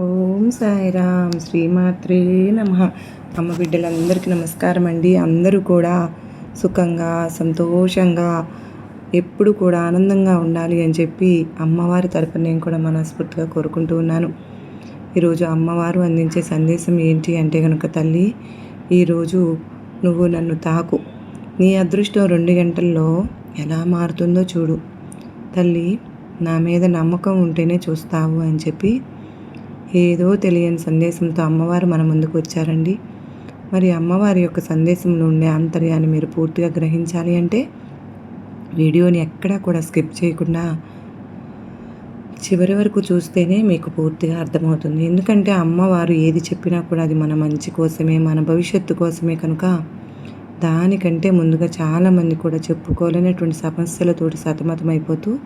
ఓం సాయిరామ్. శ్రీమాత్రే నమ. అమ్మ బిడ్డలందరికీ నమస్కారం అండి. అందరూ కూడా సుఖంగా సంతోషంగా ఎప్పుడు కూడా ఆనందంగా ఉండాలి అని చెప్పి అమ్మవారి తరపున నేను కూడా మనస్ఫూర్తిగా కోరుకుంటూ ఉన్నాను. ఈరోజు అమ్మవారు అందించే సందేశం ఏంటి అంటే కనుక తల్లి ఈరోజు నువ్వు నన్ను తాకు. నీ అదృష్టం రెండు గంటల్లో ఎలా మారుతుందో చూడు. తల్లి నా మీద నమ్మకం ఉంటేనే చూస్తావు అని చెప్పి ఏదో తెలియని సందేశంతో అమ్మవారు మన ముందుకు వచ్చారండి. మరి అమ్మవారి యొక్క సందేశంలో ఉండే ఆంతర్యాన్ని మీరు పూర్తిగా గ్రహించాలి అంటే వీడియోని ఎక్కడా కూడా స్కిప్ చేయకుండా చివరి వరకు చూస్తేనే మీకు పూర్తిగా అర్థమవుతుంది. ఎందుకంటే అమ్మవారు ఏది చెప్పినా కూడా అది మన మంచి కోసమే మన భవిష్యత్తు కోసమే కనుక దానికంటే ముందుగా చాలామంది కూడా చెప్పుకోలేనటువంటి సమస్యలతోటి సతమతమైపోతూ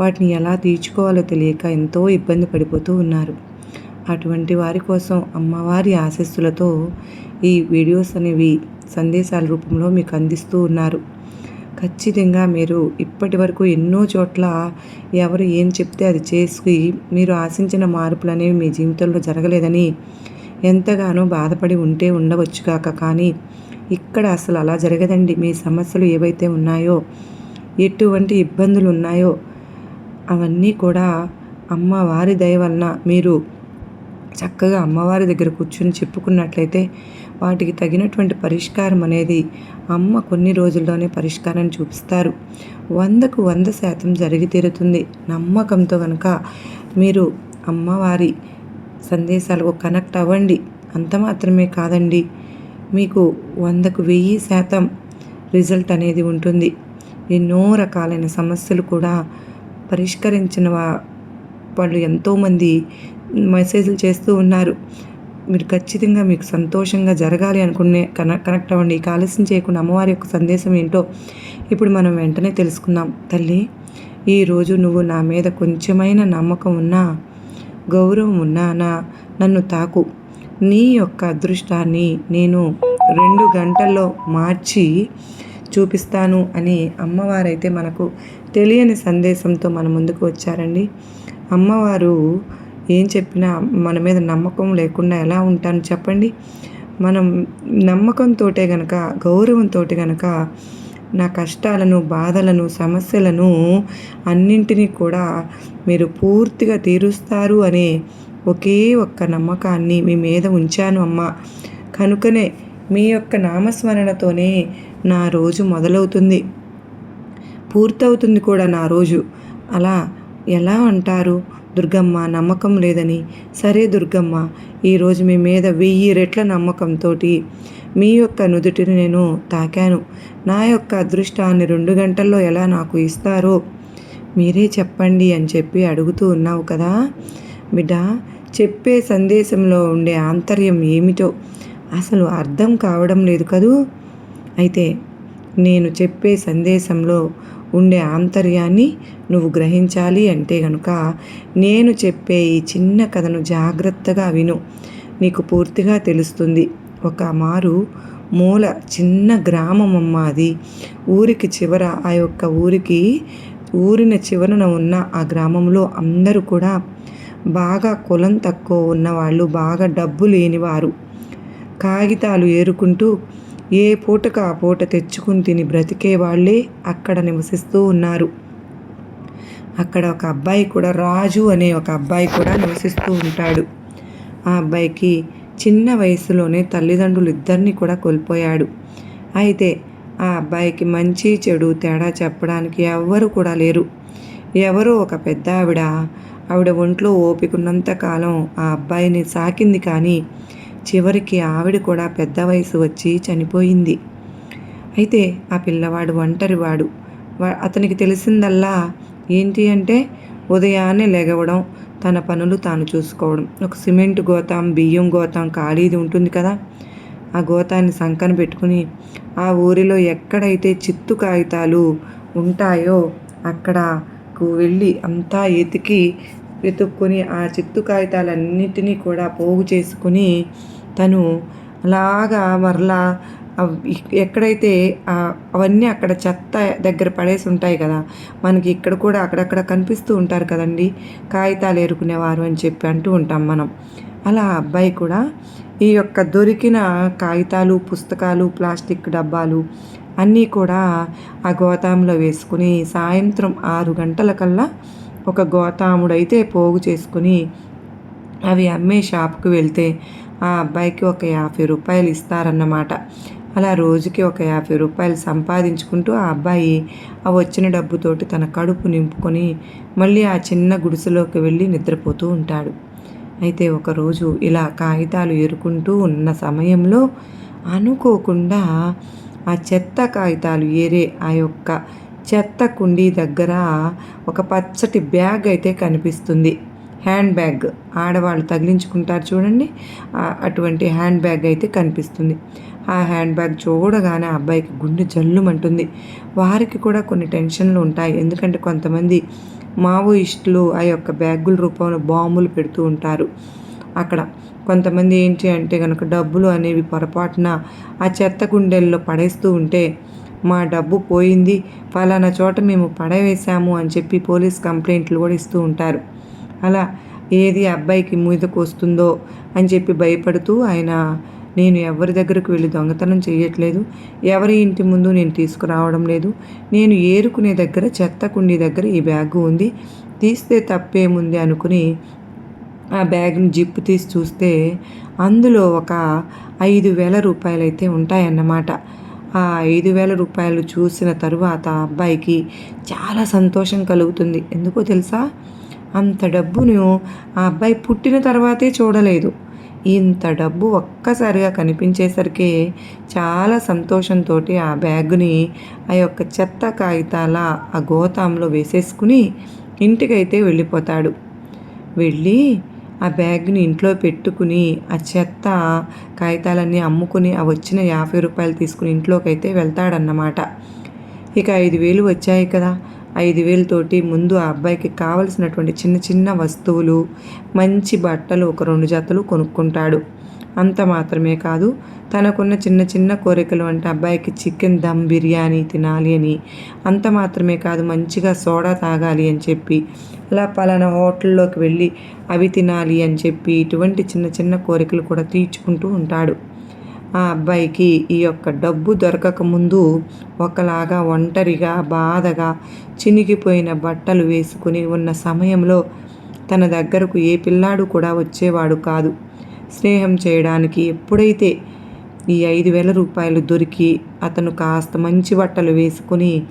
వాటిని ఎలా తీర్చుకోవాలో తెలియక ఎంతో ఇబ్బంది పడిపోతూ ఉన్నారు. అటువంటి వారి కోసం అమ్మవారి ఆశస్సులతో ఈ వీడియోస్ అనేవి సందేశాల రూపంలో మీకు అందిస్తూ ఉన్నారు. ఖచ్చితంగా మీరు ఇప్పటి వరకు ఎన్నో చోట్ల ఎవరు ఏం చెప్తే అది చేసి మీరు ఆశించిన మార్పులు అనేవి మీ జీవితంలో జరగలేదని ఎంతగానో బాధపడి ఉంటే ఉండవచ్చు కాక కానీ ఇక్కడ అసలు అలా జరగదండి. మీ సమస్యలు ఏవైతే ఉన్నాయో ఎటువంటి ఇబ్బందులు ఉన్నాయో అవన్నీ కూడా అమ్మవారి దయ వలన మీరు చక్కగా అమ్మవారి దగ్గర కూర్చుని చెప్పుకున్నట్లయితే వాటికి తగినటువంటి పరిష్కారం అనేది అమ్మ కొన్ని రోజుల్లోనే పరిష్కారాన్ని చూపిస్తారు. వందకు వంద శాతం జరిగి తీరుతుంది. నమ్మకంతో కనుక మీరు అమ్మవారి సందేశాలకు కనెక్ట్ అవ్వండి. అంత మాత్రమే కాదండి మీకు వందకు వెయ్యి శాతం రిజల్ట్ అనేది ఉంటుంది. ఎన్నో రకాలైన సమస్యలు కూడా పరిష్కరించిన వాళ్ళు ఎంతోమంది మెసేజ్లు చేస్తూ ఉన్నారు. మీరు ఖచ్చితంగా మీకు సంతోషంగా జరగాలి అనుకునే కన కనెక్ట్ అవ్వండి. ఆలస్యం చేయకుండా అమ్మవారి యొక్క సందేశం ఏంటో ఇప్పుడు మనం వెంటనే తెలుసుకుందాం. తల్లి ఈరోజు నువ్వు నా మీద కొంచెమైన నమ్మకం ఉన్నా గౌరవం ఉన్నా నా నన్ను తాకు. నీ యొక్క అదృష్టాన్ని నేను రెండు గంటల్లో మార్చి చూపిస్తాను అని అమ్మవారైతే మనకు తెలియని సందేశంతో మన ముందుకు వచ్చారండి. అమ్మవారు ఏం చెప్పినా మన మీద నమ్మకం లేకుండా ఎలా ఉంటాను చెప్పండి? మనం నమ్మకంతో గనక గౌరవంతో గనక నా కష్టాలను బాధలను సమస్యలను అన్నింటినీ కూడా మీరు పూర్తిగా తీరుస్తారు అనే ఒకే ఒక్క నమ్మకాన్ని మీ మీద ఉంచాను అమ్మ. కనుకనే మీ యొక్క నామస్మరణతోనే నా రోజు మొదలవుతుంది. పూర్తవుతుంది కూడా నా రోజు. అలా ఎలా అంటారు? దుర్గమ్మ నమ్మకం లేదని. సరే దుర్గమ్మ ఈరోజు మీ మీద వెయ్యి రెట్ల నమ్మకంతో మీ యొక్క నుదుటిని నేను తాకాను. నా యొక్క అదృష్టాన్ని రెండు గంటల్లో ఎలా నాకు ఇస్తారో మీరే చెప్పండి అని చెప్పి అడుగుతూ ఉన్నావు కదా. బిడ్డ చెప్పే సందేశంలో ఉండే ఆంతర్యం ఏమిటో అసలు అర్థం కావడం లేదు కదూ? అయితే నేను చెప్పే సందేశంలో ఉండే ఆంతర్యాన్ని నువ్వు గ్రహించాలి అంటే గనుక నేను చెప్పే ఈ చిన్న కథను జాగ్రత్తగా విను. నీకు పూర్తిగా తెలుస్తుంది. ఒక మారు మూల చిన్న గ్రామం అమ్మ అది. ఊరికి చివర ఆ యొక్క ఊరికి ఊరిన చివరన ఉన్న ఆ గ్రామంలో అందరూ కూడా బాగా కులం తక్కువ ఉన్నవాళ్ళు బాగా డబ్బు లేనివారు. కాగితాలు ఏరుకుంటూ ఏ పూటకు ఆ పూట తెచ్చుకుని తిని బ్రతికే వాళ్ళే అక్కడ నివసిస్తూ ఉన్నారు. అక్కడ ఒక అబ్బాయి కూడా రాజు అనే ఒక అబ్బాయి కూడా నివసిస్తూ ఉంటాడు. ఆ అబ్బాయికి చిన్న వయసులోనే తల్లిదండ్రులు ఇద్దరిని కూడా కోల్పోయాడు. అయితే ఆ అబ్బాయికి మంచి చెడు తేడా చెప్పడానికి ఎవ్వరు కూడా లేరు. ఎవరో ఒక పెద్ద ఆవిడ ఆవిడ ఒంట్లో ఓపికన్నంతకాలం ఆ అబ్బాయిని సాకింది కానీ చివరికి ఆవిడ కూడా పెద్ద వయసు వచ్చి చనిపోయింది. అయితే ఆ పిల్లవాడు ఒంటరివాడు. అతనికి తెలిసిందల్లా ఏంటి అంటే ఉదయాన్నే లెగవడం తన పనులు తాను చూసుకోవడం. ఒక సిమెంట్ గోతాం బియ్యం గోతాం ఖాళీది ఉంటుంది కదా. ఆ గోతాన్ని సంకన పెట్టుకుని ఆ ఊరిలో ఎక్కడైతే చిత్తు కాగితాలు ఉంటాయో అక్కడకు వెళ్ళి అంతా ఎతికి వెతుక్కుని ఆ చిత్తు కాగితాలన్నిటినీ కూడా పోగు చేసుకుని తను అలాగా మరలా ఎక్కడైతే అవన్నీ అక్కడ చెత్త దగ్గర పడేసి ఉంటాయి కదా మనకి ఇక్కడ కూడా అక్కడక్కడ కనిపిస్తూ ఉంటారు కదండి. కాగితాలు ఏరుకునేవారు అని చెప్పి అంటూ ఉంటాం మనం. అలా అబ్బాయి కూడా ఈ యొక్క దొరికిన కాగితాలు పుస్తకాలు ప్లాస్టిక్ డబ్బాలు అన్నీ కూడా ఆ గోతాంలో వేసుకుని సాయంత్రం ఆరు గంటలకల్లా ఒక గోతాముడైతే పోగు చేసుకుని అవి అమ్మే షాప్కి వెళ్తే ఆ అబ్బాయికి ఒక యాభై రూపాయలు ఇస్తారన్నమాట. అలా రోజుకి ఒక యాభై రూపాయలు సంపాదించుకుంటూ ఆ అబ్బాయి ఆ వచ్చిన డబ్బుతోటి తన కడుపు నింపుకొని మళ్ళీ ఆ చిన్న గుడిసెలోకి వెళ్ళి నిద్రపోతూ ఉంటాడు. అయితే ఒకరోజు ఇలా కాగితాలు ఏరుకుంటూ ఉన్న సమయంలో అనుకోకుండా ఆ చెత్త కాగితాలు ఏరే ఆ యొక్క చెత్త కుండీ దగ్గర ఒక పచ్చటి బ్యాగ్ అయితే కనిపిస్తుంది. Hand bag. ఆడవాళ్ళు తగిలించుకుంటారు చూడండి. అటువంటి హ్యాండ్ బ్యాగ్ అయితే కనిపిస్తుంది. ఆ హ్యాండ్ బ్యాగ్ చూడగానే అబ్బాయికి గుండె జల్లుమంటుంది. వారికి కూడా కొన్ని టెన్షన్లు ఉంటాయి. ఎందుకంటే కొంతమంది మావోయిస్టులు ఆ యొక్క బ్యాగుల రూపంలో బాంబులు పెడుతూ ఉంటారు. అక్కడ కొంతమంది ఏంటి అంటే కనుక డబ్బులు అనేవి పొరపాటున ఆ చెత్త గుండెల్లో పడేస్తూ ఉంటే మా డబ్బు పోయింది. ఫలానా చోట మేము పడవేశాము అని చెప్పి పోలీస్ కంప్లైంట్లు కూడా ఇస్తూ ఉంటారు. అలా ఏది అబ్బాయికి మీదకు వస్తుందో అని చెప్పి భయపడుతూ ఆయన నేను ఎవరి దగ్గరకు వెళ్ళి దొంగతనం చేయట్లేదు ఎవరి ఇంటి ముందు నేను తీసుకురావడం లేదు. నేను ఏరుకునే దగ్గర చెత్త కుండీ దగ్గర ఈ బ్యాగు ఉంది. తీస్తే తప్పేముంది అనుకుని ఆ బ్యాగ్ని జిప్పు తీసి చూస్తే అందులో ఒక ఐదు వేల రూపాయలు అయితే ఉంటాయన్నమాట. ఆ ఐదు వేల రూపాయలు చూసిన తరువాత అబ్బాయికి చాలా సంతోషం కలుగుతుంది. ఎందుకో తెలుసా? అంత డబ్బును ఆ అబ్బాయి పుట్టిన తర్వాతే చూడలేదు. ఇంత డబ్బు ఒక్కసారిగా కనిపించేసరికి చాలా సంతోషంతో ఆ బ్యాగుని ఆ యొక్క చెత్త కాగితాల ఆ గోతాంలో వేసేసుకుని ఇంటికైతే వెళ్ళిపోతాడు. వెళ్ళి ఆ బ్యాగ్ని ఇంట్లో పెట్టుకుని ఆ చెత్త కాగితాలన్నీ అమ్ముకుని ఆ వచ్చిన యాభై రూపాయలు తీసుకుని ఇంట్లోకి అయితే వెళ్తాడన్నమాట. ఇక ఐదు వేలు వచ్చాయి కదా. ఐదు వేలతోటి ముందు ఆ అబ్బాయికి కావలసినటువంటి చిన్న చిన్న వస్తువులు మంచి బట్టలు ఒక రెండు జతలు కొనుక్కుంటాడు. అంత మాత్రమే కాదు తనకున్న చిన్న చిన్న కోరికలు అంటే అబ్బాయికి చికెన్ దమ్ బిర్యానీ తినాలి అని. అంత మాత్రమే కాదు మంచిగా సోడా తాగాలి అని చెప్పి అలా పలానా హోటల్లోకి వెళ్ళి అవి తినాలి అని చెప్పి ఇటువంటి చిన్న చిన్న కోరికలు కూడా తీర్చుకుంటూ ఉంటాడు. ఆ అబ్బాయికి ఈ యొక్క డబ్బు దొరకక ముందు ఒకలాగా ఒంటరిగా బాధగా చినిగిపోయిన బట్టలు వేసుకుని ఉన్న సమయంలో తన దగ్గరకు ఏ పిల్లాడు కూడా వచ్చేవాడు కాదు. స్నేహం చేయడానికి ఎప్పుడైతే ఈ ఐదు వేల రూపాయలు దొరికి అతను కాస్త మంచి బట్టలు వేసుకుని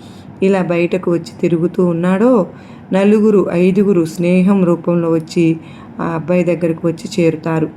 ఇలా బయటకు వచ్చి తిరుగుతూ ఉన్నాడో నలుగురు ఐదుగురు స్నేహం రూపంలో వచ్చి ఆ అబ్బాయి దగ్గరకు వచ్చి చేరుతారు.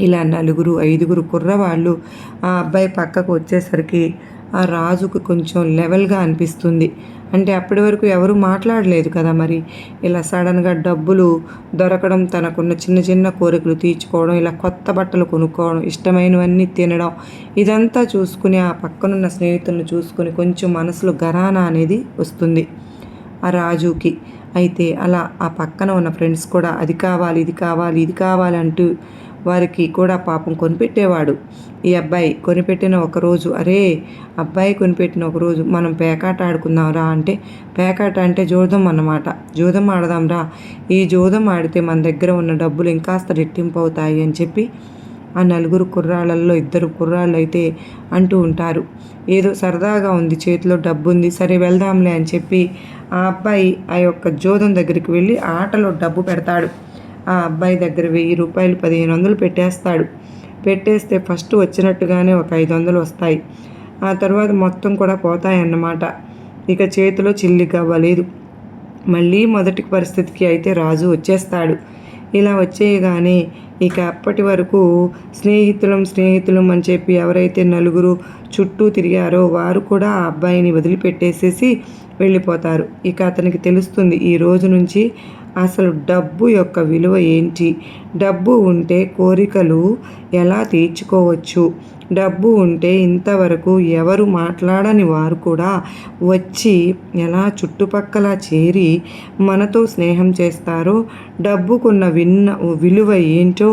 ఇలా నలుగురు ఐదుగురు కుర్రవాళ్ళు ఆ అబ్బాయి పక్కకు వచ్చేసరికి ఆ రాజుకు కొంచెం లెవెల్గా అనిపిస్తుంది. అంటే అప్పటి వరకు ఎవరు మాట్లాడలేదు కదా మరి. ఇలా సడన్గా డబ్బులు దొరకడం తనకున్న చిన్న చిన్న కోరికలు తీర్చుకోవడం ఇలా కొత్త బట్టలు కొనుక్కోవడం ఇష్టమైనవన్నీ తినడం ఇదంతా చూసుకుని ఆ పక్కనున్న స్నేహితులను చూసుకుని కొంచెం మనసులో గరానా అనేది వస్తుంది ఆ రాజుకి. అయితే అలా ఆ పక్కన ఉన్న ఫ్రెండ్స్ కూడా అది కావాలి ఇది కావాలి ఇది కావాలి అంటూ వారికి కూడా పాపం కొనిపెట్టేవాడు. ఈ అబ్బాయి కొనిపెట్టిన ఒకరోజు అరే అబ్బాయి కొనిపెట్టిన ఒకరోజు మనం పేకాట ఆడుకుందాం రా అంటే పేకాట అంటే జోదం అన్నమాట. జోదం ఆడదాం రా. ఈ జోదం ఆడితే మన దగ్గర ఉన్న డబ్బులు ఇంకాస్త రెట్టింపు అవుతాయి అని చెప్పి ఆ నలుగురు కుర్రాళ్ళల్లో ఇద్దరు కుర్రాళ్ళు అయితే అంటూ ఉంటారు. ఏదో సరదాగా ఉంది చేతిలో డబ్బు ఉంది సరే వెళ్దాంలే అని చెప్పి ఆ అబ్బాయి ఆ యొక్క జోదం దగ్గరికి వెళ్ళి ఆటలో డబ్బు పెడతాడు. ఆ అబ్బాయి దగ్గర వెయ్యి రూపాయలు పదిహేను వందలు పెట్టేస్తాడు. పెట్టేస్తే ఫస్ట్ వచ్చినట్టుగానే ఒక ఐదు వందలు వస్తాయి. ఆ తర్వాత మొత్తం కూడా పోతాయన్నమాట. ఇక చేతిలో చిల్లిగా అవ్వలేదు మళ్ళీ మొదటి పరిస్థితికి అయితే రాజు వచ్చేస్తాడు. ఇలా వచ్చేయగానే ఇక అప్పటి వరకు స్నేహితులం స్నేహితులం అని చెప్పి ఎవరైతే నలుగురు చుట్టూ తిరిగారో వారు కూడా ఆ అబ్బాయిని వదిలిపెట్టేసేసి వెళ్ళిపోతారు. ఇక అతనికి తెలుస్తుంది ఈ రోజు నుంచి అసలు డబ్బు యొక్క విలువ ఏంటి? డబ్బు ఉంటే కోరికలు ఎలా తీర్చుకోవచ్చు? డబ్బు ఉంటే ఇంతవరకు ఎవరు మాట్లాడని వారు కూడా వచ్చి ఎలా చుట్టుపక్కల చేరి మనతో స్నేహం చేస్తారో డబ్బుకున్న విన్న విలువ ఏంటో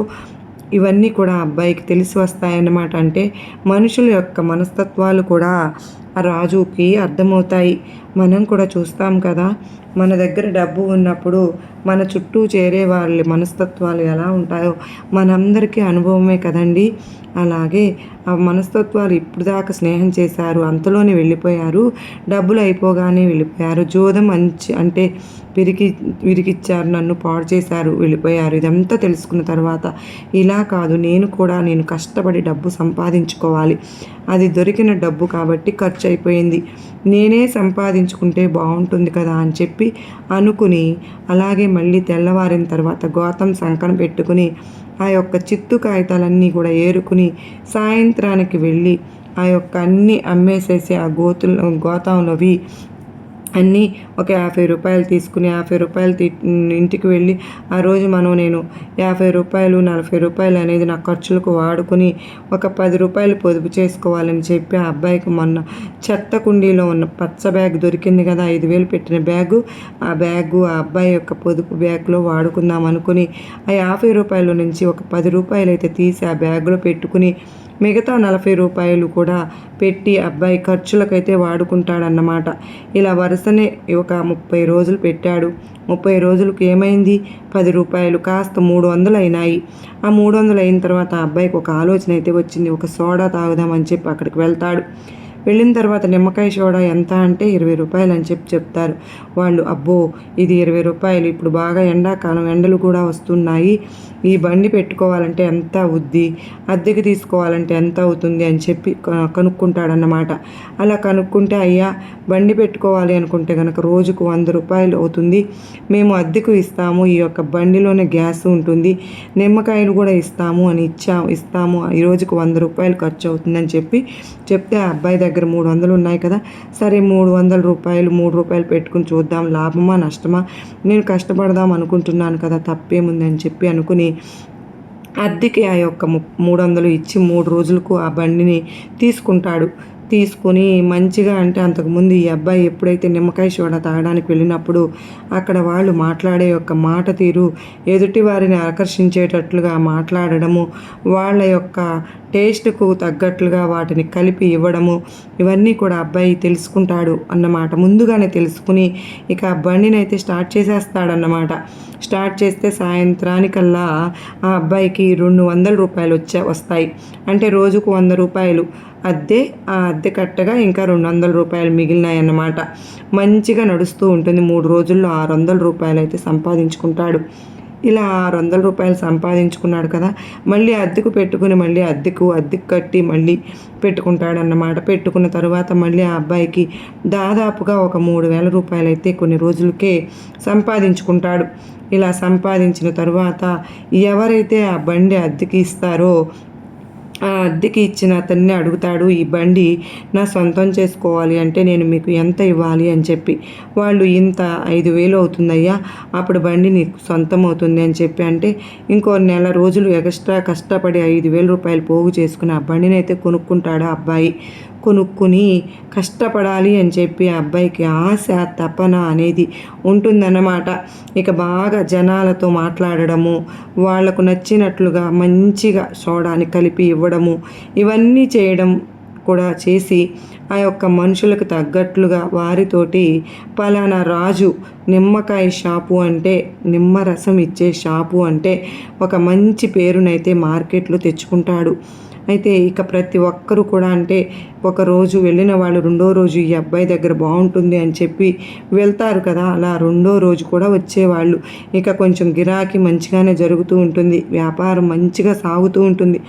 ఇవన్నీ కూడా అబ్బాయికి తెలిసి వస్తాయన్నమాట. అంటే మనుషుల యొక్క మనస్తత్వాలు కూడా రాజుకి అర్థమవుతాయి. మనం కూడా చూస్తాం కదా మన దగ్గర డబ్బు ఉన్నప్పుడు మన చుట్టూ చేరే వాళ్ళ మనస్తత్వాలు ఎలా ఉంటాయో మనందరికీ అనుభవమే కదండి. అలాగే ఆ మనస్తత్వాలు ఇప్పుడు దాకా స్నేహం చేశారు అంతలోనే వెళ్ళిపోయారు డబ్బులు అయిపోగానే వెళ్ళిపోయారు జోదం మంచి అంటే విరికి విరికిచ్చారు నన్ను పాడు చేశారు వెళ్ళిపోయారు. ఇదంతా తెలుసుకున్న తర్వాత ఇలా కాదు నేను కూడా నేను కష్టపడి డబ్బు సంపాదించుకోవాలి. అది దొరికిన డబ్బు కాబట్టి ఖర్చు అయిపోయింది. నేనే సంపాదించుకుంటే బాగుంటుంది కదా అని చెప్పి అనుకుని అలాగే మళ్ళీ తెల్లవారిన తర్వాత గోతం సంకనం పెట్టుకుని ఆ యొక్క చిత్తు కాగితాలన్నీ కూడా ఏరుకుని సాయంత్రానికి వెళ్ళి ఆ యొక్క అన్నీ అమ్మేసేసి ఆ గోతులు గోతంలోవి అన్నీ ఒక యాభై రూపాయలు తీసుకుని యాభై రూపాయలు ఇంటికి వెళ్ళి ఆ రోజు మనం నేను యాభై రూపాయలు నలభై రూపాయలు అనేది నా ఖర్చులకు వాడుకొని ఒక పది రూపాయలు పొదుపు చేసుకోవాలని చెప్పి ఆ అబ్బాయికి మొన్న చెత్త కుండీలో ఉన్న పచ్చ బ్యాగ్ దొరికింది కదా ఐదు వేలు పెట్టిన బ్యాగు. ఆ బ్యాగు ఆ అబ్బాయి యొక్క పొదుపు బ్యాగ్లో వాడుకుందాం అనుకుని ఆ యాభై రూపాయల నుంచి ఒక పది రూపాయలు అయితే తీసి ఆ బ్యాగ్లో పెట్టుకుని మిగతా నలభై రూపాయలు కూడా పెట్టి అబ్బాయి ఖర్చులకైతే వాడుకుంటాడన్నమాట. ఇలా వరుసనే ఒక ముప్పై రోజులు పెట్టాడు. ముప్పై రోజులకు ఏమైంది? పది రూపాయలు కాస్త మూడు వందలు అయినాయి. ఆ మూడు వందలు అయిన తర్వాత ఆ అబ్బాయికి ఒక ఆలోచన అయితే వచ్చింది. ఒక సోడా తాగుదామని చెప్పి అక్కడికి వెళ్తాడు. వెళ్ళిన తర్వాత నిమ్మకాయ సోడా ఎంత అంటే ఇరవై రూపాయలు అని చెప్పి చెప్తారు. వాళ్ళు అబ్బో ఇది ఇరవై రూపాయలు. ఇప్పుడు బాగా ఎండాకాలం ఎండలు కూడా వస్తున్నాయి. ఈ బండి పెట్టుకోవాలంటే ఎంత అవుద్ది? అద్దెకి తీసుకోవాలంటే ఎంత అవుతుంది? అని చెప్పి కనుక్కుంటాడన్నమాట. అలా కనుక్కుంటే అయ్యా బండి పెట్టుకోవాలి అనుకుంటే కనుక రోజుకు వంద రూపాయలు అవుతుంది. మేము అద్దెకు ఇస్తాము. ఈ యొక్క బండిలోనే గ్యాస్ ఉంటుంది. నిమ్మకాయలు కూడా ఇస్తాము అని ఇచ్చా ఇస్తాము. ఈ రోజుకు వంద రూపాయలు ఖర్చు అవుతుందని చెప్పి చెప్తే ఆ అబ్బాయి దగ్గర దగ్గర మూడు వందలు ఉన్నాయి కదా సరే మూడు వందల రూపాయలు మూడు రూపాయలు పెట్టుకుని చూద్దాం లాభమా నష్టమా? నేను కష్టపడదాం అనుకుంటున్నాను కదా తప్పేముందని చెప్పి అనుకుని అద్దెకి ఆ యొక్క మూడు వందలు ఇచ్చి మూడు రోజులకు ఆ బండిని తీసుకుంటాడు. తీసుకొని మంచిగా అంటే అంతకుముందు ఈ అబ్బాయి ఎప్పుడైతే నిమ్మకాయ సోడా తాగడానికి వెళ్ళినప్పుడు అక్కడ వాళ్ళు మాట్లాడే యొక్క మాట తీరు ఎదుటి వారిని ఆకర్షించేటట్లుగా మాట్లాడడము వాళ్ళ యొక్క టేస్ట్కు తగ్గట్లుగా వాటిని కలిపి ఇవ్వడము ఇవన్నీ కూడా అబ్బాయి తెలుసుకుంటాడు అన్నమాట. ముందుగానే తెలుసుకుని ఇక ఆ బండిని అయితే స్టార్ట్ చేసేస్తాడన్నమాట. స్టార్ట్ చేస్తే సాయంత్రానికల్లా ఆ అబ్బాయికి రెండు వందల రూపాయలు వచ్చే వస్తాయి. అంటే రోజుకు వంద రూపాయలు. అద్దె ఆ అద్దె కట్టగా ఇంకా రెండు వందల రూపాయలు మిగిలినాయి అన్నమాట మంచిగా నడుస్తూ ఉంటుంది. మూడు రోజుల్లో ఆరు వందల రూపాయలు అయితే సంపాదించుకుంటాడు. ఇలా ఆరు వందల రూపాయలు సంపాదించుకున్నాడు కదా మళ్ళీ అద్దెకు పెట్టుకుని మళ్ళీ అద్దెకు అద్దెకు కట్టి మళ్ళీ పెట్టుకుంటాడన్నమాట. పెట్టుకున్న తర్వాత మళ్ళీ ఆ అబ్బాయికి దాదాపుగా ఒక మూడు వేల రూపాయలు అయితే కొన్ని రోజులకే సంపాదించుకుంటాడు. ఇలా సంపాదించిన తర్వాత ఎవరైతే ఆ బండి అద్దెకి ఇస్తారో అద్దెకి ఇచ్చిన అతన్ని అడుగుతాడు ఈ బండి నా సొంతం చేసుకోవాలి అంటే నేను మీకు ఎంత ఇవ్వాలి? అని చెప్పి. వాళ్ళు ఇంత ఐదు వేలు అవుతుందయ్యా అప్పుడు బండి నీకు సొంతం అవుతుంది అని చెప్పి అంటే ఇంకో నెల రోజులు ఎక్స్ట్రా కష్టపడి ఐదు వేల రూపాయలు పోగు చేసుకుని ఆ బండిని అయితే కొనుక్కుంటాడు అబ్బాయి. కొనుక్కుని కష్టపడాలి అని చెప్పి ఆ అబ్బాయికి ఆశ తపన అనేది ఉంటుందన్నమాట. ఇక బాగా జనాలతో మాట్లాడడము వాళ్ళకు నచ్చినట్లుగా మంచిగా సోడాని కలిపి ఇవ్వడము ఇవన్నీ చేయడం కూడా చేసి ఆ యొక్క మనుషులకు తగ్గట్లుగా వారితోటి పలానా రాజు నిమ్మకాయ షాపు అంటే నిమ్మరసం ఇచ్చే షాపు అంటే ఒక మంచి పేరునైతే మార్కెట్లో తెచ్చుకుంటాడు. అయితే ఇక ప్రతి ఒక్కరు కూడా అంటే ఒకరోజు వెళ్ళిన వాళ్ళు రెండో రోజు ఈ అబ్బాయి దగ్గర బాగుంటుంది అని చెప్పి వెళ్తారు కదా. అలా రెండో రోజు కూడా వచ్చేవాళ్ళు. ఇక కొంచెం గిరాకీ మంచిగానే జరుగుతూ ఉంటుంది. వ్యాపారం మంచిగా సాగుతూ ఉంటుంది.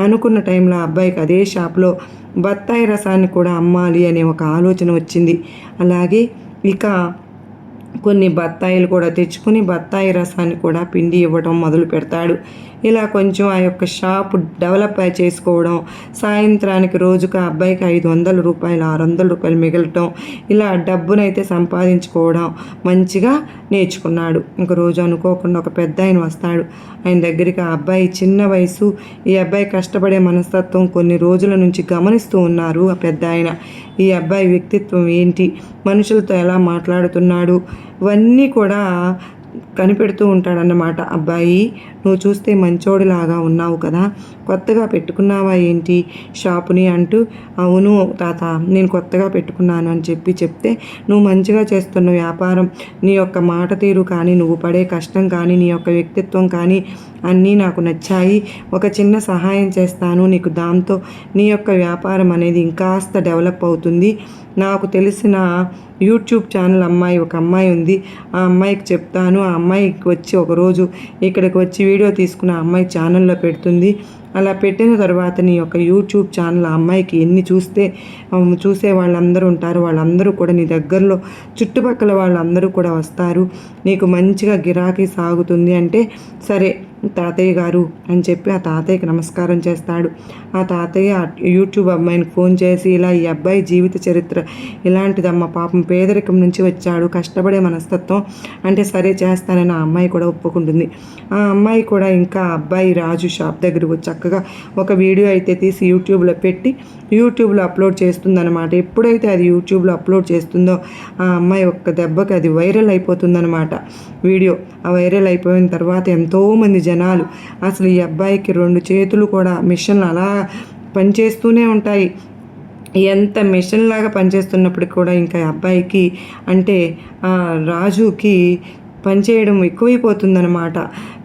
అనుకున్న టైంలో అబ్బాయికి అదే షాప్లో బత్తాయి రసాన్ని కూడా అమ్మాలి అనే ఒక ఆలోచన వచ్చింది. అలాగే ఇక కొన్ని బత్తాయిలు కూడా తెచ్చుకుని బత్తాయి రసాన్ని కూడా పిండి ఇవ్వడం మొదలు పెడతాడు. ఇలా కొంచెం ఆ యొక్క షాప్ డెవలప్ చేసుకోవడం సాయంత్రానికి రోజుకు ఆ అబ్బాయికి ఐదు వందల రూపాయలు ఆరు వందల రూపాయలు మిగలటం ఇలా డబ్బునైతే సంపాదించుకోవడం మంచిగా నేర్చుకున్నాడు. ఇంక రోజు అనుకోకుండా ఒక పెద్ద ఆయన వస్తాడు. ఆయన దగ్గరికి ఆ అబ్బాయి చిన్న వయసు ఈ అబ్బాయి కష్టపడే మనస్తత్వం కొన్ని రోజుల నుంచి గమనిస్తూ ఉన్నారు ఆ పెద్ద ఆయన. ఈ అబ్బాయి వ్యక్తిత్వం ఏంటి? మనుషులతో ఎలా మాట్లాడుతున్నాడు? ఇవన్నీ కూడా కనిపెడుతూ ఉంటాడన్నమాట. అబ్బాయి నువ్వు చూస్తే మంచోడిలాగా ఉన్నావు కదా కొత్తగా పెట్టుకున్నావా ఏంటి షాపుని? అంటూ అవును తాత నేను కొత్తగా పెట్టుకున్నాను అని చెప్పి చెప్తే నువ్వు మంచిగా చేస్తున్న వ్యాపారం నీ యొక్క మాట తీరు కానీ నువ్వు పడే కష్టం కానీ నీ యొక్క వ్యక్తిత్వం కానీ అన్నీ నాకు నచ్చాయి. ఒక చిన్న సహాయం చేస్తాను. నీకు దాంతో నీ యొక్క వ్యాపారం అనేది ఇంకాస్త డెవలప్ అవుతుంది. నాకు తెలిసిన యూట్యూబ్ ఛానల్ అమ్మాయి ఒక అమ్మాయి ఉంది. ఆ అమ్మాయికి చెప్తాను. ఆ అమ్మాయికి వచ్చి ఒకరోజు ఇక్కడికి వచ్చి వీడియో తీసుకున్న ఆ అమ్మాయి ఛానల్లో పెడుతుంది. అలా పెట్టిన తర్వాత నీ యొక్క యూట్యూబ్ ఛానల్ ఆ అమ్మాయికి ఎన్ని చూస్తే చూసే వాళ్ళందరూ ఉంటారు. వాళ్ళందరూ కూడా నీ దగ్గరలో చుట్టుపక్కల వాళ్ళందరూ కూడా వస్తారు. నీకు మంచిగా గిరాకీ సాగుతుంది అంటే సరే తాతయ్య గారు అని చెప్పి ఆ తాతయ్యకి నమస్కారం చేస్తాడు. ఆ తాతయ్య యూట్యూబ్ అమ్మాయిని ఫోన్ చేసి ఇలా ఈ అబ్బాయి జీవిత చరిత్ర ఇలాంటిదమ్మ పాపం పేదరికం నుంచి వచ్చాడు కష్టపడే మనస్తత్వం అంటే సరే చేస్తానని ఆ అమ్మాయి కూడా ఒప్పుకుంటుంది. ఆ అమ్మాయి కూడా ఇంకా అబ్బాయి రాజు షాప్ దగ్గరకు చక్కగా ఒక వీడియో అయితే తీసి యూట్యూబ్లో పెట్టి యూట్యూబ్లో అప్లోడ్ చేస్తుందన్నమాట. ఎప్పుడైతే అది యూట్యూబ్లో అప్లోడ్ చేస్తుందో ఆ అమ్మాయి ఒక్క దెబ్బకి అది వైరల్ అయిపోతుందన్నమాట. వీడియో ఆ వైరల్ అయిపోయిన తర్వాత ఎంతోమంది జనాలు. అసలు ఈ అబ్బాయికి రెండు చేతులు కూడా మిషన్లు అలా పనిచేస్తూనే ఉంటాయి. ఎంత మిషన్ లాగా పనిచేస్తున్నప్పటికి కూడా ఇంకా ఈ అబ్బాయికి అంటే ఆ, రాజుకి పనిచేయడం ఎక్కువైపోతుందన్నమాట.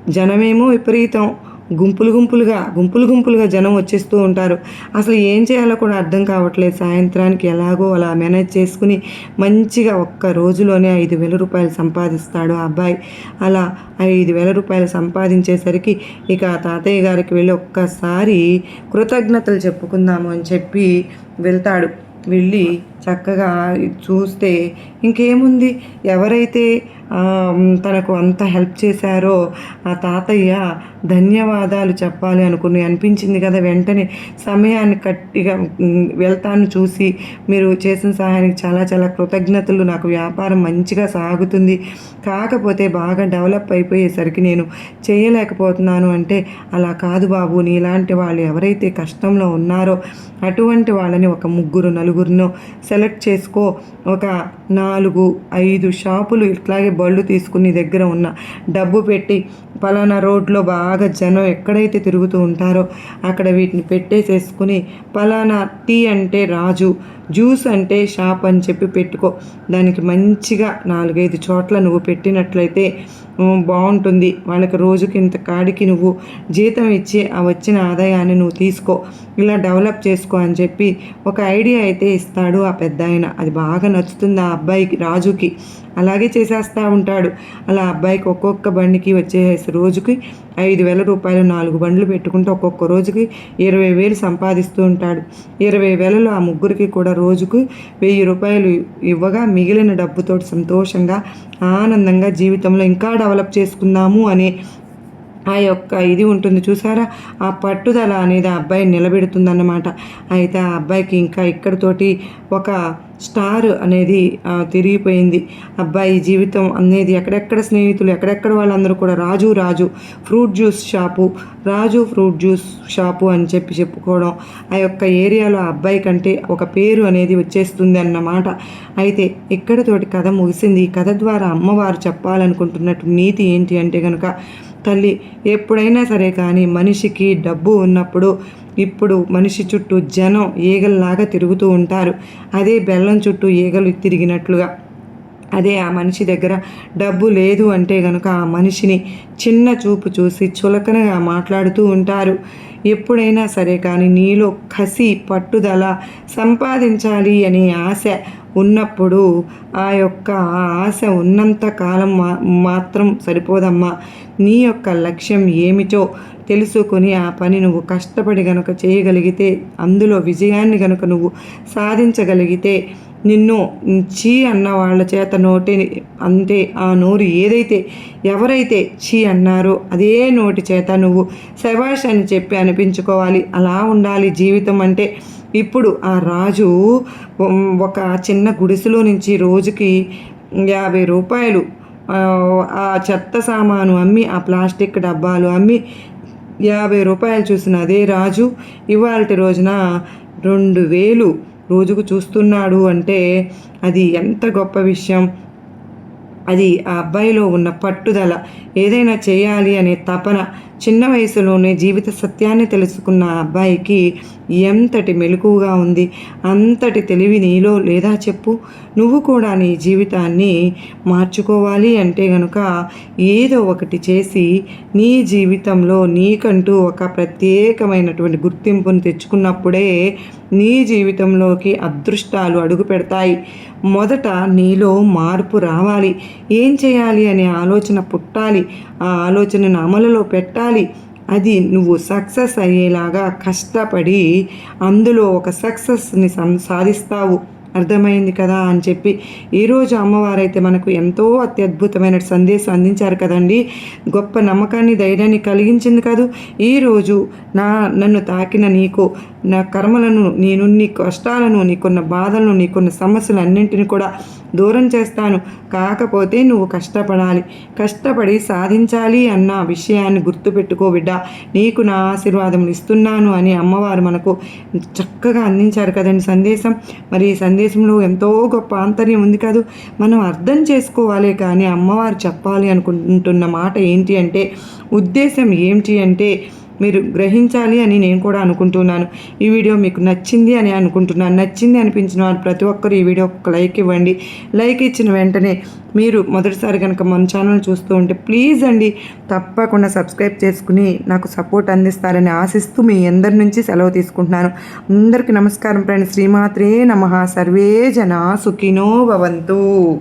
జనమేమో విపరీతం. గుంపులు గుంపులుగా గుంపులు గుంపులుగా జనం వచ్చేస్తూ ఉంటారు. అసలు ఏం చేయాలో కూడా అర్థం కావట్లేదు. సాయంత్రానికి ఎలాగో అలా మేనేజ్ చేసుకుని మంచిగా ఒక్క రోజులోనే ఐదు వేల రూపాయలు సంపాదిస్తాడు ఆ అబ్బాయి. అలా ఐదు వేల రూపాయలు సంపాదించేసరికి ఇక ఆ తాతయ్య గారికి వెళ్ళి ఒక్కసారి కృతజ్ఞతలు చెప్పుకుందాము అని చెప్పి వెళ్తాడు. వెళ్ళి చక్కగా చూస్తే ఇంకేముంది? ఎవరైతే తనకు అంత హెల్ప్ చేశారో ఆ తాతయ్య ధన్యవాదాలు చెప్పాలి అనుకుని అనిపించింది కదా. వెంటనే సమయాన్ని కట్టిగా వెళ్తాను చూసి మీరు చేసిన సహాయానికి చాలా చాలా కృతజ్ఞతలు. నాకు వ్యాపారం మంచిగా సాగుతుంది. కాకపోతే బాగా డెవలప్ అయిపోయేసరికి నేను చేయలేకపోతున్నాను అంటే అలా కాదు బాబు. నీలాంటి వాళ్ళు ఎవరైతే కష్టంలో ఉన్నారో అటువంటి వాళ్ళని ఒక ముగ్గురు నలుగురినో సెలెక్ట్ చేసుకో. ఒక నాలుగు ఐదు షాపులు ఇట్లాగే బళ్ళు తీసుకుని దగ్గర ఉన్న డబ్బు పెట్టి పలానా రోడ్లో బాగా జనం ఎక్కడైతే తిరుగుతూ ఉంటారో అక్కడ వీటిని పెట్టేసేసుకుని పలానా టీ అంటే రాజు జ్యూస్ అంటే షాప్ అని చెప్పి పెట్టుకో. దానికి మంచిగా నాలుగైదు చోట్ల నువ్వు పెట్టినట్లయితే బాగుంటుంది. వాళ్ళకి రోజుకి ఇంత కాడికి నువ్వు జీతం ఇచ్చి ఆ వచ్చిన ఆదాయాన్ని నువ్వు తీసుకో. ఇలా డెవలప్ చేసుకో అని చెప్పి ఒక ఐడియా అయితే ఇస్తాడు ఆ పెద్ద ఆయన అది బాగా నచ్చుతుంది ఆ అబ్బాయికి రాజుకి. అలాగే చేసేస్తూ ఉంటాడు. అలా అబ్బాయికి ఒక్కొక్క బండికి వచ్చేసి రోజుకి ఐదు వేల రూపాయలు నాలుగు బండ్లు పెట్టుకుంటూ ఒక్కొక్క రోజుకి ఇరవై వేలు సంపాదిస్తూ ఉంటాడు. ఇరవై వేలలో ఆ ముగ్గురికి కూడా రోజుకు వెయ్యి రూపాయలు ఇవ్వగా మిగిలిన డబ్బుతో సంతోషంగా ఆనందంగా జీవితంలో ఇంకా డెవలప్ చేసుకుందాము అనే ఆ యొక్క ఇది ఉంటుంది చూసారా? ఆ పట్టుదల అనేది ఆ అబ్బాయిని నిలబెడుతుందన్నమాట. అయితే ఆ అబ్బాయికి ఇంకా ఇక్కడితోటి ఒక స్టార్ అనేది తిరిగిపోయింది. అబ్బాయి జీవితం అనేది ఎక్కడెక్కడ స్నేహితులు ఎక్కడెక్కడ వాళ్ళందరూ కూడా Raju Raju fruit juice shop Raju fruit juice shop అని చెప్పి చెప్పుకోవడం ఆ యొక్క ఏరియాలో ఆ అబ్బాయి కంటే ఒక పేరు అనేది వచ్చేస్తుంది అన్నమాట. అయితే ఇక్కడతోటి కథ ముగిసింది. ఈ కథ ద్వారా అమ్మవారు చెప్పాలనుకుంటున్నట్టు నీతి ఏంటి అంటే కనుక తల్లి ఎప్పుడైనా సరే కానీ మనిషికి డబ్బు ఉన్నప్పుడు ఇప్పుడు మనిషి చుట్టూ జనం ఈగల్లాగా తిరుగుతూ ఉంటారు. అదే బెల్లం చుట్టూ ఈగలు తిరిగినట్లుగా. అదే ఆ మనిషి దగ్గర డబ్బు లేదు అంటే గనుక ఆ మనిషిని చిన్న చూపు చూసి చులకనగా మాట్లాడుతూ ఉంటారు. ఎప్పుడైనా సరే కానీ నీలో కసి పట్టుదల సంపాదించాలి అనే ఆశ ఉన్నప్పుడు ఆ యొక్క ఆశ ఉన్నంత కాలం మా మాత్రం సరిపోదమ్మా. నీ యొక్క లక్ష్యం ఏమిటో తెలుసుకుని ఆ పని నువ్వు కష్టపడి గనుక చేయగలిగితే అందులో విజయాన్ని గనుక నువ్వు సాధించగలిగితే నిన్ను చీ అన్న వాళ్ళ చేత నోటి అంటే ఆ నోరు ఏదైతే ఎవరైతే చీ అన్నారో అదే నోటి చేత నువ్వు శబాష్ అని చెప్పి అనిపించుకోవాలి. అలా ఉండాలి జీవితం అంటే. ఇప్పుడు ఆ రాజు ఒక చిన్న గుడిసెలో నుంచి రోజుకి యాభై రూపాయలు ఆ, ఆ చెత్త సామాను అమ్మి ఆ ప్లాస్టిక్ డబ్బాలు అమ్మి యాభై రూపాయలు చూసిన అదే రాజు ఇవాళ రోజున రెండు వేలు రోజుకు చూస్తున్నాడు అంటే అది ఎంత గొప్ప విషయం. అది ఆ అబ్బాయిలో ఉన్న పట్టుదల. ఏదైనా చేయాలి అనే తపన చిన్న వయసులోనే జీవిత సత్యాన్ని తెలుసుకున్న ఆ అబ్బాయికి ఎంతటి మెలకువగా ఉంది అంతటి తెలివి నీలో లేదా చెప్పు. నువ్వు కూడా నీ జీవితాన్ని మార్చుకోవాలి అంటే గనుక ఏదో ఒకటి చేసి నీ జీవితంలో నీకంటూ ఒక ప్రత్యేకమైనటువంటి గుర్తింపును తెచ్చుకున్నప్పుడే నీ జీవితంలోకి అదృష్టాలు అడుగు పెడతాయి. మొదట నీలో మార్పు రావాలి. ఏం చేయాలి అనే ఆలోచన పుట్టాలి. ఆ ఆలోచనను అమలులో పెట్టాలి. అది నువ్వు సక్సెస్ అయ్యేలాగా కష్టపడి అందులో ఒక సక్సెస్ని సం సాధిస్తావు. అర్థమైంది కదా అని చెప్పి ఈరోజు అమ్మవారైతే మనకు ఎంతో అత్యద్భుతమైన సందేశం అందించారు కదండి. గొప్ప నమ్మకాన్ని ధైర్యాన్ని కలిగించింది కాదు. ఈరోజు నా నన్ను తాకిన నీకు నా కర్మలను నేను నీ కష్టాలను నీకున్న బాధలను నీకున్న సమస్యలు అన్నింటిని కూడా దూరం చేస్తాను. కాకపోతే నువ్వు కష్టపడాలి. కష్టపడి సాధించాలి అన్న విషయాన్ని గుర్తుపెట్టుకో బిడ్డ. నీకు నా ఆశీర్వాదం ఇస్తున్నాను అని అమ్మవారు మనకు చక్కగా అందించారు కదండి సందేశం. మరి ఈ సందేశంలో ఎంతో గొప్ప ఆంతర్యం ఉంది కాదు. మనం అర్థం చేసుకోవాలి కానీ అమ్మవారు చెప్పాలి అనుకుంటున్న మాట ఏంటి అంటే ఉద్దేశం ఏంటి అంటే మీరు గ్రహించాలి అని నేను కూడా అనుకుంటున్నాను. ఈ వీడియో మీకు నచ్చింది అని అనుకుంటున్నాను. నచ్చింది అనిపించిన వారు ప్రతి ఒక్కరు ఈ వీడియో ఒక లైక్ ఇవ్వండి. లైక్ ఇచ్చిన వెంటనే మీరు మొదటిసారి కనుక మన ఛానల్ చూస్తూ ఉంటే ప్లీజ్ అండి తప్పకుండా సబ్స్క్రైబ్ చేసుకుని నాకు సపోర్ట్ అందిస్తారని ఆశిస్తూ మీ అందరి నుంచి సెలవు తీసుకుంటున్నాను. అందరికీ నమస్కారం ఫ్రెండ్స్. శ్రీమాత్రే నమ. సర్వే జన సుఖినో భవంతు.